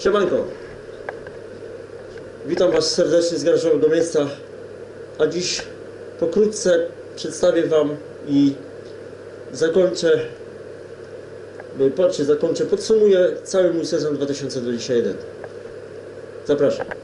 Siemanko. Witam Was serdecznie z garażowego miejsca. A dziś pokrótce przedstawię Wam i zakończę, patrzcie, zakończę, podsumuję cały mój sezon 2021. Zapraszam.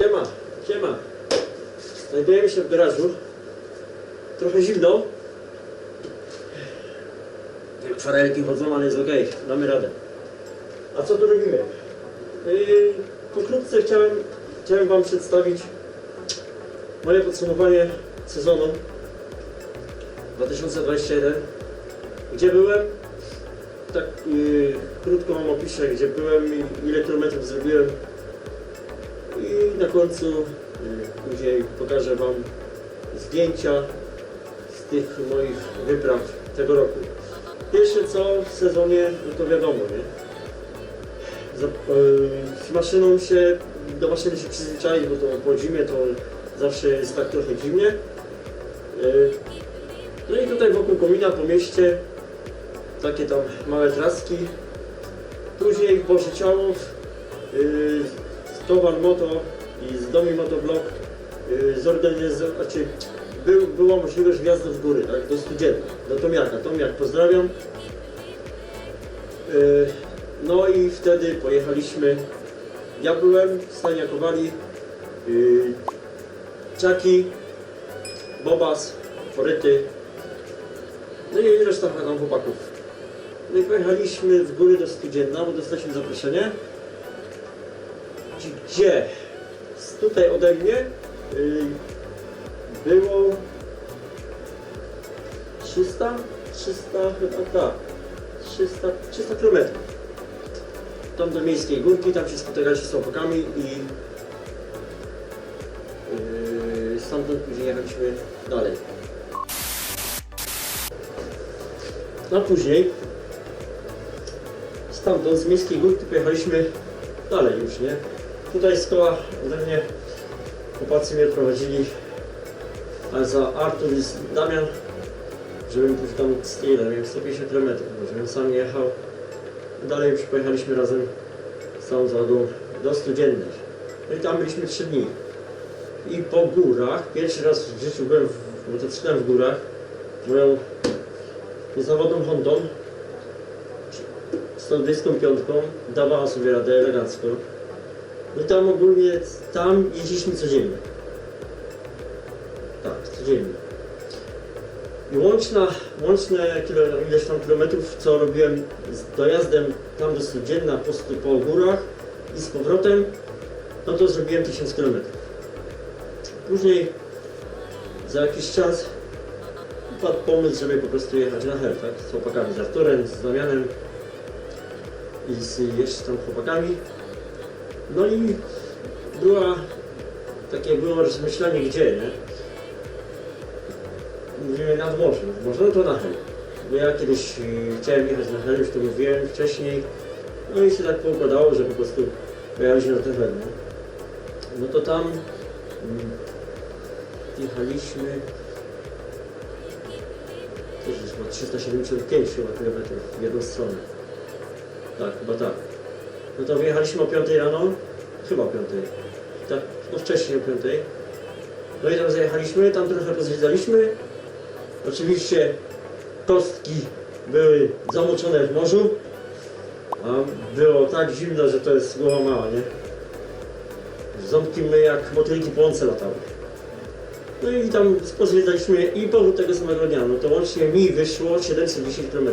Siema, siema. Znajdujemy się w garażu. Trochę zimno. Farelki chodzą, ale jest ok, damy radę. A co tu robimy? Yy, pokrótce chciałem, chciałem Wam przedstawić moje podsumowanie sezonu 2021. Gdzie byłem? Tak yy, krótko Wam opiszę, gdzie byłem i ile kilometrów zrobiłem. Na końcu y, później pokażę Wam zdjęcia z tych moich wypraw tego roku. Pierwsze co w sezonie, no to wiadomo, nie? Y, z maszyną się, do maszyny się przyzwyczaić, bo to po zimie to zawsze jest tak trochę zimnie. Y, no i tutaj wokół komina po mieście takie tam małe traski. Później z Towar Moto i z Domi Motoblog y, zorganizował, znaczy był, była możliwość wjazdu w góry, tak, do Studzienka, do Tomiaka. Tomiak pozdrawiam. Y, no i wtedy pojechaliśmy, ja byłem, Stania Kowali, y, Czaki, Bobas, Foryty, no i reszta tam chłopaków. No i pojechaliśmy w góry do Studzienna, bo dostaliśmy zaproszenie gdzie tutaj ode mnie y, było 300, 300 chyba tak, 300, 300 km. Tam do miejskiej górki, tam się spotykaliśmy z chłopakami i yy, stamtąd później jechaliśmy dalej. A później stamtąd z miejskiej górki pojechaliśmy dalej już, nie? Tutaj z koła ode mnie chłopacy mnie prowadzili, a za Artur jest Damian, żebym tam z tyle, miałem 150 km, żebym sam jechał. Dalej już pojechaliśmy razem z całą załogą do Studziennej. No i tam byliśmy 3 dni. I po górach, pierwszy raz w życiu byłem w, motocyklem w górach, moją niezawodną Hondą, 125 dawała sobie radę elegancko. No tam ogólnie, tam jeździliśmy codziennie. Tak, codziennie. I łączna, łączne kilo, ileś tam kilometrów, co robiłem z dojazdem tam do Studzienna, po, po górach i z powrotem, no to zrobiłem 1000 kilometrów. Później za jakiś czas padł pomysł, żeby po prostu jechać na hel, tak? Z chłopakami, z Arturem, z Damianem i z jeszcze tam chłopakami. No i była takie było rozmyślanie gdzie, nie? Mówimy nad morze, nad morze, no to na Hel. Bo ja kiedyś y, chciałem jechać na Hel, już to mówiłem wcześniej. No i się tak poukładało, że po prostu pojechaliśmy na ten Hel? No to tam mm, jechaliśmy też jest chyba 375 chyba kilometrów w jedną stronę. Tak, chyba tak. No to wyjechaliśmy o 5 rano, chyba o 5. Tak, no wcześniej o 5. No i tam zajechaliśmy, tam trochę pozwiedzaliśmy. Oczywiście kostki były zamoczone w morzu. A było tak zimno, że to jest głowa mała, nie? Ząbki my jak motylki po łące latały. No i tam pozwiedzaliśmy i powrót tego samego dnia. No to łącznie mi wyszło 710 km.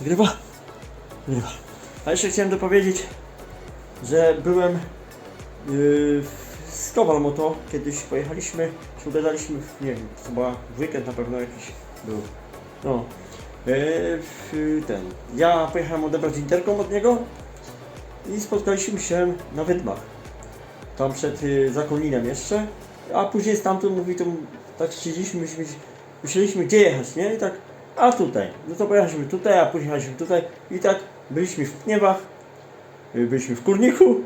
Grywa? A jeszcze chciałem dopowiedzieć, że byłem yy, z Kowal Moto, kiedyś pojechaliśmy, się ugadaliśmy, w, nie wiem, chyba w weekend na pewno jakiś był. No. Yy, ten. Ja pojechałem odebrać interkom od niego i spotkaliśmy się na Wydmach. Tam przed y, Zakoninem jeszcze, a później stamtąd mówi, to tak siedzieliśmy, myśleliśmy, myśleliśmy gdzie jechać, nie? I tak, a tutaj. No to pojechaliśmy tutaj, a później jechaliśmy tutaj i tak byliśmy w Pniewach y, byliśmy w Kurniku.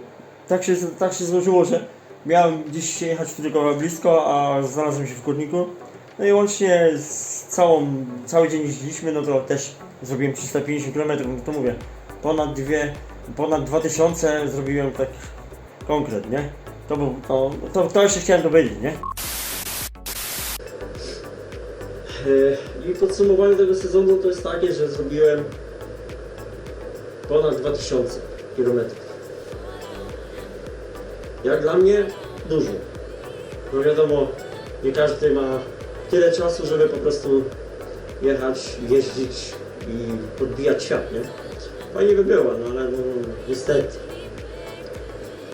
Tak się, tak się złożyło, że miałem gdzieś się jechać tylko blisko, a znalazłem się w Kurniku. No i łącznie z całą, cały dzień jeździliśmy, no to też zrobiłem 350 km, no to mówię, ponad dwie, ponad 2000 zrobiłem tak konkret, nie? To, był, to, to, to jeszcze chciałem dowiedzieć, nie? E, I podsumowanie tego sezonu to jest takie, że zrobiłem ponad 2000 km. Jak dla mnie dużo. No wiadomo, nie każdy ma tyle czasu, żeby po prostu jechać, jeździć i podbijać świat, nie? Fajnie by było, no ale no, niestety.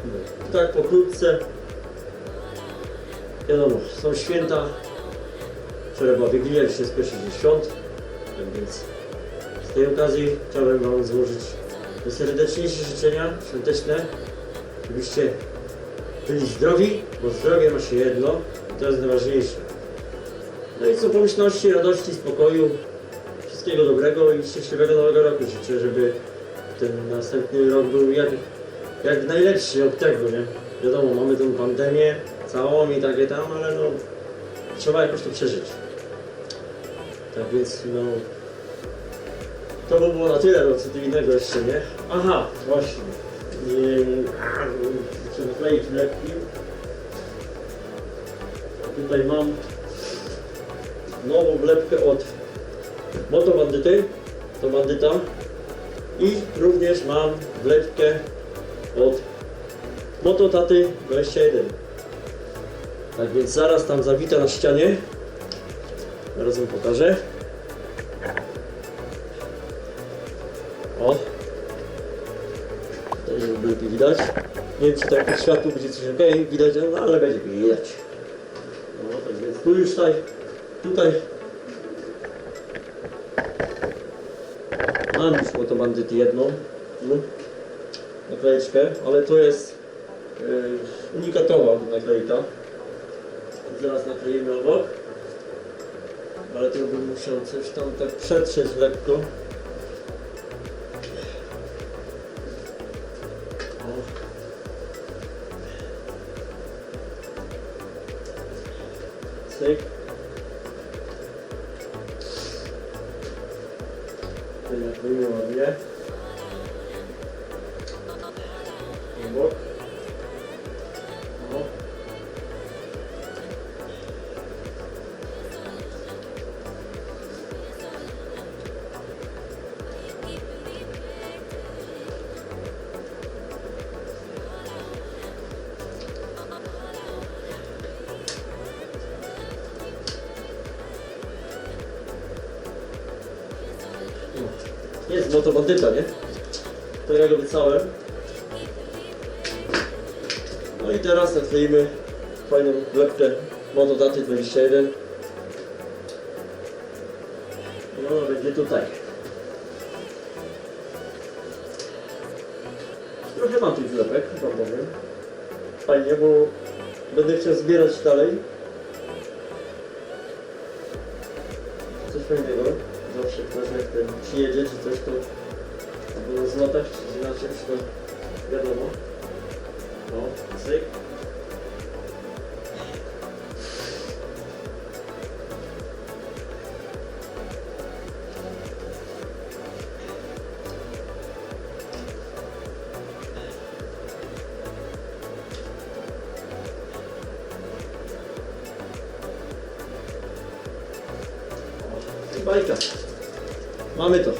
No, tak pokrótce. Wiadomo, są święta, Wczoraj była Wigilia, dzisiaj jest pierwszy tak więc z tej okazji chciałbym Wam złożyć najserdeczniejsze życzenia świąteczne, żebyście byli zdrowi, bo zdrowie ma się jedno i to jest najważniejsze. No i co pomyślności, radości, spokoju, wszystkiego dobrego i szczęśliwego nowego roku życzę, żeby ten następny rok był jak, jak najlepszy od tego, nie? Wiadomo, mamy tą pandemię całą i takie tam, ale no trzeba jakoś to przeżyć. Tak więc no. To by było na tyle, no co innego jeszcze, nie? Aha, właśnie. Muszę nakleić wlepki. Tutaj mam nową wlepkę od Moto Bandyty, to bandyta. I również mam wlepkę od Moto Taty 21. Tak więc zaraz tam zawita na ścianie. Zaraz wam pokażę. Nie wiem czy tak pod światło będzie coś ok, widać, no, ale będzie widać. No tak więc tu już tutaj, tutaj mam już to bandyty jedną no, naklejeczkę, ale to jest yy, unikatowa naklejka. Zaraz nakleimy obok. Ale to bym musiał coś tam tak przetrzeć lekko. Cyk. Tutaj nakleimy ładnie. Obok. Jest motobandyta, nie? To ja go wycałem. No i teraz nakleimy fajną wlepkę Motodaty 21. No, będzie tutaj. Trochę mam tych wlepek, wam powiem. Fajnie, bo będę chciał zbierać dalej. Coś fajnego. Zawsze ktoś jak ten przyjedzie czy coś to albo na czy na czymś to wiadomo. No, cyk. Bajka. Mamy to.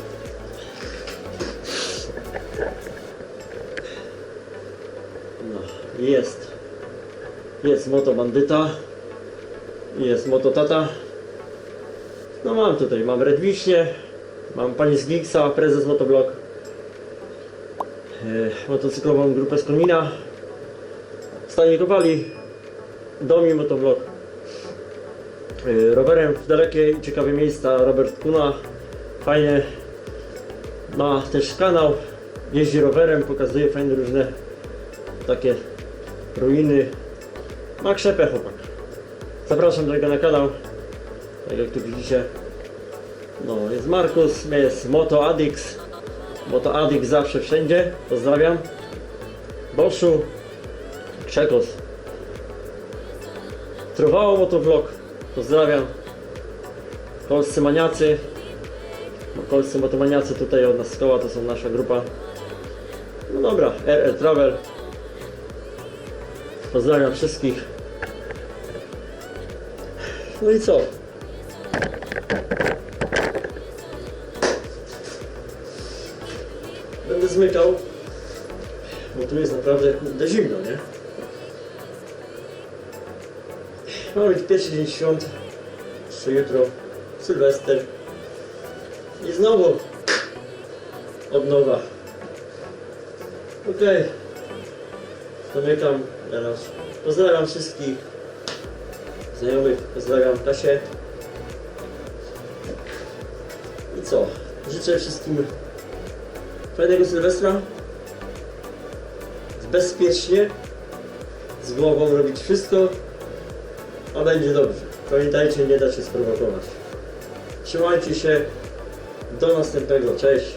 No, jest. Jest moto bandyta. Jest moto tata. No mam tutaj, mam Red Wiśnie. Mam pani z Giggsa, prezes Motoblog. E, motocyklową grupę z Komina. Stanie Kowali. Domi Motoblog. Y, rowerem w dalekie i ciekawe miejsca Robert Kuna. Fajnie. Ma też kanał jeździ rowerem, pokazuje fajne różne takie ruiny. Ma krzepę chłopak. Zapraszam do na kanał. Tak jak tu widzicie. No jest Markus, jest Moto Adix Moto Adix zawsze wszędzie. Pozdrawiam. Boszu, Krzekos. Trwało motovlog. Pozdrawiam. Polscy maniacy. Polscy motomaniacy tutaj od nas z koła to są nasza grupa. No dobra, RR Travel. Pozdrawiam wszystkich. No i co? Będę zmykał, bo tu jest naprawdę kurde zimno, nie? Mamy już pierwszy dzień świąt, jutro Sylwester i znowu od nowa. Okej, zamykam teraz. Pozdrawiam wszystkich znajomych, pozdrawiam Kasię. I co? Życzę wszystkim fajnego Sylwestra. Bezpiecznie, z głową robić wszystko, a będzie dobrze. Pamiętajcie, nie da się sprowokować. Trzymajcie się. Do następnego. Cześć.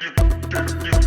you, you, you, you.